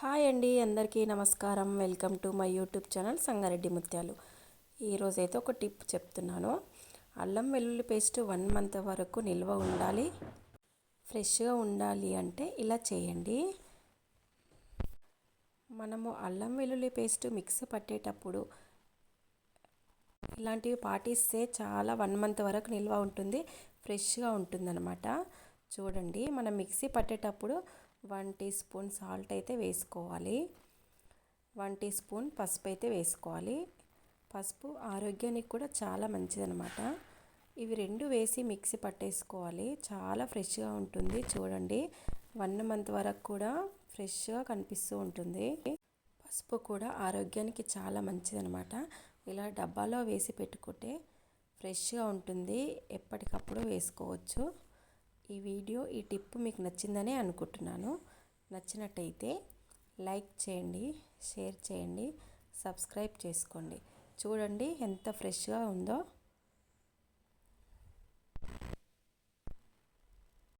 Hi అండి అందరికీ నమస్కారం. Welcome to my YouTube channel Sangareddy Mutyalu. ఈరోజు అయితే ఒక టిప్ చెప్తున్నాను. అల్లం వెల్లుల్లి పేస్ట్ వన్ మంత్ వరకు నిల్వ ఉండాలి. ఫ్రెష్గా ఉండాలి అంటే ఇలా చేయండి. మనము అల్లం వెల్లుల్లి పేస్ట్ మిక్స్ పట్టేటప్పుడు ఇలాంటివి పాటిస్తే చాలా వన్ మంత్ వరకు నిల్వ ఉంటుంది ఫ్రెష్గా ఉంటుందన్నమాట. చూడండి మనం మిక్సీ పట్టేటప్పుడు వన్ టీ స్పూన్ సాల్ట్ అయితే వేసుకోవాలి. వన్ టీ స్పూన్ పసుపు అయితే వేసుకోవాలి. పసుపు ఆరోగ్యానికి కూడా చాలా మంచిదనమాట ఇవి రెండు వేసి మిక్సీ పట్టేసుకోవాలి. చాలా ఫ్రెష్గా ఉంటుంది. చూడండి వన్ మంత్ వరకు కూడా ఫ్రెష్గా కనిపిస్తూ ఉంటుంది. పసుపు కూడా ఆరోగ్యానికి చాలా మంచిదనమాట ఇలా డబ్బాలో వేసి పెట్టుకుంటే ఫ్రెష్గా ఉంటుంది. ఎప్పటికప్పుడు వేసుకోవచ్చు. ఈ వీడియో ఈ టిప్ మీకు నచ్చిందనే అనుకుంటున్నాను. నచ్చినట్టయితే లైక్ చేయండి షేర్ చేయండి సబ్స్క్రైబ్ చేసుకోండి. చూడండి ఎంత ఫ్రెష్గా ఉందో.